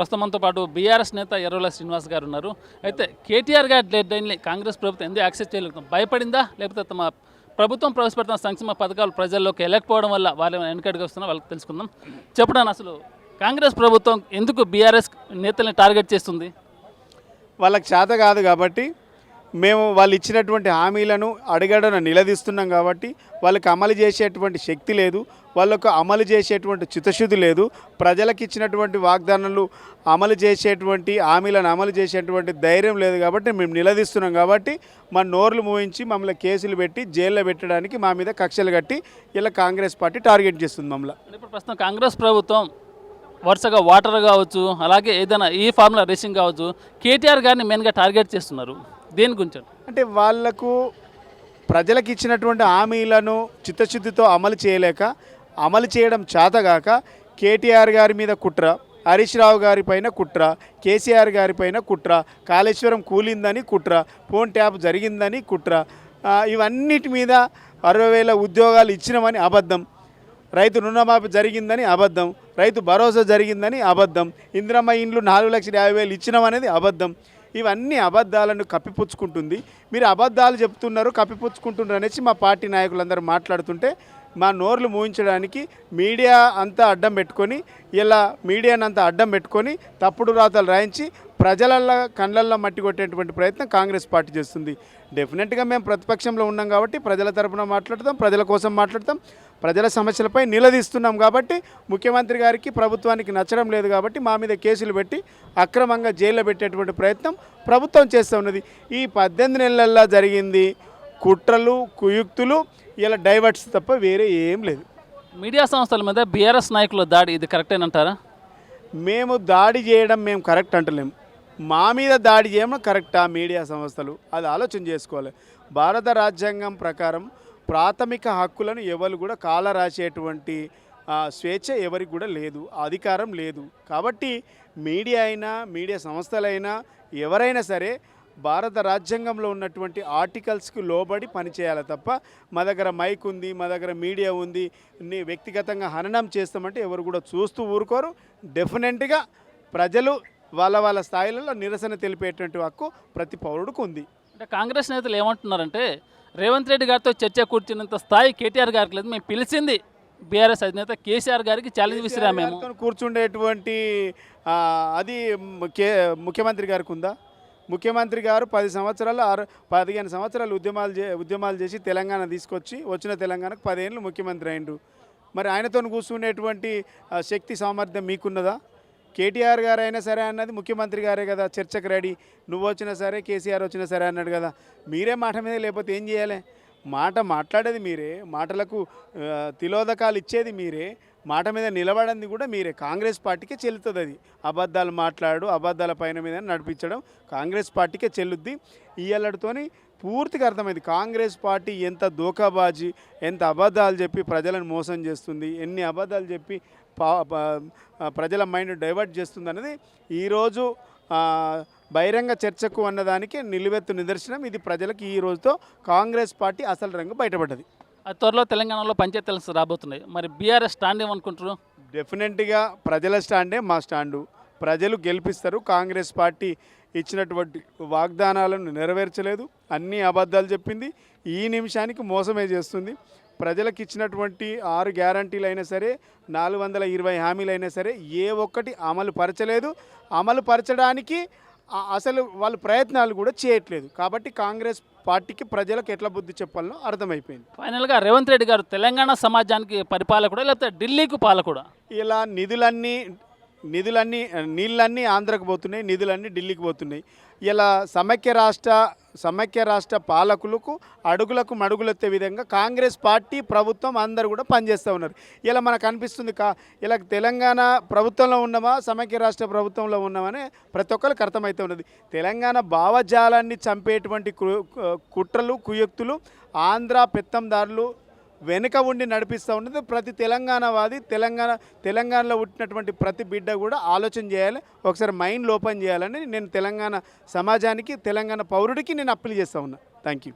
ప్రస్తుతం మనతో పాటు బీఆర్ఎస్ నేత ఎర్రవల శ్రీనివాస్ గారు ఉన్నారు. అయితే కేటీఆర్ గారి డెడ్ లైన్ని కాంగ్రెస్ ప్రభుత్వం ఎందుకు యాక్సెస్ చేయలేదు భయపడిందా? లేకపోతే తమ ప్రభుత్వం ప్రవేశపెడుతున్న సంక్షేమ పథకాలు ప్రజల్లోకి వెళ్ళకపోవడం వల్ల వాళ్ళు వెనకడికి వస్తున్నా వాళ్ళకి తెలుసుకుందాం. చెప్పడానికి అసలు కాంగ్రెస్ ప్రభుత్వం ఎందుకు బీఆర్ఎస్ నేతల్ని టార్గెట్ చేస్తుంది? వాళ్ళకి చేత కాదు కాబట్టి మేము వాళ్ళు ఇచ్చినటువంటి హామీలను అడగడన నిలదీస్తున్నాం కాబట్టి వాళ్ళకి అమలు చేసేటువంటి శక్తి లేదు వాళ్ళకు అమలు చేసేటువంటి చిత్తశుద్ధి లేదు. ప్రజలకు ఇచ్చినటువంటి వాగ్దానాలు అమలు చేసేటువంటి హామీలను అమలు చేసేటువంటి ధైర్యం లేదు కాబట్టి మేము నిలదీస్తున్నాం కాబట్టి మా నోర్లు మూయించి మమ్మల్ని కేసులు పెట్టి జైల్లో పెట్టడానికి మా మీద కక్షలు కట్టి ఇలా కాంగ్రెస్ పార్టీ టార్గెట్ చేస్తుంది మమ్మల్ని. ఇప్పుడు ప్రస్తుతం కాంగ్రెస్ ప్రభుత్వం వరుసగా వాటర్ కావచ్చు అలాగే ఏదైనా ఈ ఫార్ములా రేసింగ్ కావచ్చు కేటీఆర్ గారిని మెయిన్గా టార్గెట్ చేస్తున్నారు. దేని గురించి అంటే వాళ్ళకు ప్రజలకు ఇచ్చినటువంటి హామీలను చిత్తశుద్ధితో అమలు చేయలేక అమలు చేయడం చేతగాక కేటీఆర్ గారి మీద కుట్ర హరీష్ రావు గారి పైన కుట్ర కేసీఆర్ గారి పైన కుట్ర కాళేశ్వరం కూలిందని కుట్ర ఫోన్ ట్యాప్ జరిగిందని కుట్ర ఇవన్నిటి మీద అరవై వేల ఉద్యోగాలు ఇచ్చినామని అబద్ధం. రైతు రుణమాఫీ జరిగిందని అబద్ధం. రైతు భరోసా జరిగిందని అబద్ధం. ఇందిరమ్మ ఇండ్లు నాలుగు లక్షల యాభై వేలు ఇచ్చినామనేది అబద్ధం. ఇవన్నీ అబద్ధాలను కప్పిపుచ్చుకుంటుంది. మీరు అబద్ధాలు చెప్తున్నారు కప్పిపుచ్చుకుంటున్నారు అనేసి మా పార్టీ నాయకులందరూ మాట్లాడుతుంటే మా నోర్లు మూయించడానికి మీడియా అంతా అడ్డం పెట్టుకొని ఇలా మీడియాని అంతా అడ్డం పెట్టుకొని తప్పుడు రాతలు రాయించి ప్రజలల్లో కళ్ళల్లో మట్టి కొట్టేటువంటి ప్రయత్నం కాంగ్రెస్ పార్టీ చేస్తుంది. డెఫినెట్గా మేము ప్రతిపక్షంలో ఉన్నాం కాబట్టి ప్రజల తరపున మాట్లాడతాం ప్రజల కోసం మాట్లాడతాం ప్రజల సమస్యలపై నిలదీస్తున్నాం కాబట్టి ముఖ్యమంత్రి గారికి ప్రభుత్వానికి నచ్చడం లేదు కాబట్టి మా మీద కేసులు పెట్టి అక్రమంగా జైల్లో పెట్టేటువంటి ప్రయత్నం ప్రభుత్వం చేస్తూ ఉన్నది. ఈ పద్దెనిమిది నెలల్లో జరిగింది. కుట్రలు కుయుక్తులు ఇలా డైవర్ట్స్ తప్ప వేరే ఏం లేదు. మీడియా సంస్థల మీద బీఆర్ఎస్ నాయకుల దాడి ఇది కరెక్టేనంటారా? మేము దాడి చేయడం మేము కరెక్ట్ అంటలేము మా మీద దాడి చేయడం కరెక్టా మీడియా సంస్థలు? అది ఆలోచన చేసుకోవాలి. భారత రాజ్యాంగం ప్రకారం ప్రాథమిక హక్కులను ఎవరు కూడా కాల రాసేటువంటి ఆ, స్వేచ్ఛ ఎవరికి కూడా లేదు అధికారం లేదు. కాబట్టి మీడియా అయినా మీడియా సంస్థలైనా ఎవరైనా సరే భారత రాజ్యాంగంలో ఉన్నటువంటి ఆర్టికల్స్కి లోబడి పనిచేయాలి తప్ప మా దగ్గర మైక్ ఉంది మా దగ్గర మీడియా ఉంది వ్యక్తిగతంగా హననం చేస్తామంటే ఎవరు కూడా చూస్తూ ఊరుకోరు. డెఫినెట్గా ప్రజలు వాళ్ళ వాళ్ళ స్థాయిలలో నిరసన తెలిపేటువంటి హక్కు ప్రతి పౌరుడికి ఉంది. అంటే కాంగ్రెస్ నేతలు ఏమంటున్నారంటే రేవంత్ రెడ్డి గారితో చర్చ కూర్చున్నంత స్థాయి కేటీఆర్ గారికి లేదు. మేము పిలిచింది బీఆర్ఎస్ అధినేత కేసీఆర్ గారికి ఛాలెంజ్ విసిరా మేము. కూర్చుండేటువంటి అది ముఖ్యమంత్రి గారికి ఉందా? ముఖ్యమంత్రి గారు పది సంవత్సరాలు ఆరు పదిహేను సంవత్సరాలు ఉద్యమాలు చే ఉద్యమాలు చేసి తెలంగాణ తీసుకొచ్చి వచ్చిన తెలంగాణకు పదేళ్ళు ముఖ్యమంత్రి అయిండు. మరి ఆయనతో కూర్చునేటువంటి శక్తి సామర్థ్యం మీకున్నదా? కేటీఆర్ గారు అయినా సరే అన్నది ముఖ్యమంత్రి గారే కదా చర్చకు రెడీ. నువ్వు వచ్చినా సరే కేసీఆర్ వచ్చినా సరే అన్నాడు కదా. మీరే మాట మీద లేకపోతే ఏం చేయాలి? మాట మాట్లాడేది మీరే మాటలకు తిలోదకాలు ఇచ్చేది మీరే మాట మీద నిలబడింది కూడా మీరే. కాంగ్రెస్ పార్టీకే చెల్లుతుంది అది. అబద్ధాలు మాట్లాడు అబద్ధాల పైన మీద నడిపించడం కాంగ్రెస్ పార్టీకే చెల్లుద్ది. ఈయల్లడితోని పూర్తిగా అర్థమైంది. కాంగ్రెస్ పార్టీ ఎంత దోకాబాజీ ఎంత అబద్ధాలు చెప్పి ప్రజలను మోసం చేస్తుంది ఎన్ని అబద్ధాలు చెప్పి ప్రజల మైండ్ డైవర్ట్ చేస్తుంది అన్నది ఈరోజు బహిరంగ చర్చకు అన్నదానికి నిలువెత్తు నిదర్శనం. ఇది ప్రజలకు ఈ రోజుతో కాంగ్రెస్ పార్టీ అసలు రంగు బయటపడ్డది. ఆ త్వరలో తెలంగాణలో పంచాయతీ ఎలక్షన్స్ రాబోతున్నాయి. మరి బీఆర్ఎస్ స్టాండ్ ఏమనుకుంటారు డెఫినెట్గా ప్రజల స్టాండే మా స్టాండు. ప్రజలు గెలిపిస్తారు. కాంగ్రెస్ పార్టీ ఇచ్చినటువంటి వాగ్దానాలను నెరవేర్చలేదు. అన్ని అబద్ధాలు చెప్పింది. ఈ నిమిషానికి మోసమే చేస్తుంది. ప్రజలకు ఇచ్చినటువంటి ఆరు గ్యారంటీలు అయినా సరే నాలుగు వందల ఇరవై హామీలు అయినా సరే ఏ ఒక్కటి అమలు పరచలేదు. అమలు పరచడానికి అసలు వాళ్ళు ప్రయత్నాలు కూడా చేయట్లేదు. కాబట్టి కాంగ్రెస్ పార్టీకి ప్రజలకు ఎట్లా బుద్ధి చెప్పాలనో అర్థమైపోయింది. ఫైనల్గా రేవంత్ రెడ్డి గారు తెలంగాణ సమాజానికి పరిపాలకుడా లేకపోతే ఢిల్లీకి పాలకుడా? ఇలా నిధులన్నీ నిధులన్నీ నీళ్ళన్నీ ఆంధ్రకు పోతున్నాయి నిధులన్నీ ఢిల్లీకి పోతున్నాయి. ఇలా సమైక్య రాష్ట్ర సమైక్య రాష్ట్ర పాలకులకు అడుగులకు మడుగులెత్తే విధంగా కాంగ్రెస్ పార్టీ ప్రభుత్వం అందరూ కూడా పనిచేస్తూ ఉన్నారు. ఇలా మనకు అనిపిస్తుంది కా ఇలా తెలంగాణ ప్రభుత్వంలో ఉన్నామా సమైక్య రాష్ట్ర ప్రభుత్వంలో ఉన్నామని ప్రతి ఒక్కరికి అర్థమవుతూ ఉన్నది. తెలంగాణ భావజాలాన్ని చంపేటువంటి కు- కుట్రలు కుయుక్తులు ఆంధ్ర పెత్తందారులు వెనుక ఉండి నడిపిస్తూ ఉన్నది. ప్రతి తెలంగాణవాది తెలంగాణ తెలంగాణలో పుట్టినటువంటి ప్రతి బిడ్డ కూడా ఆలోచన చేయాలి. ఒకసారి మైండ్ ఓపెన్ చేయాలని నేను తెలంగాణ సమాజానికి తెలంగాణ పౌరుడికి నేను అప్పీల్ చేస్తూ ఉన్నా. Thank you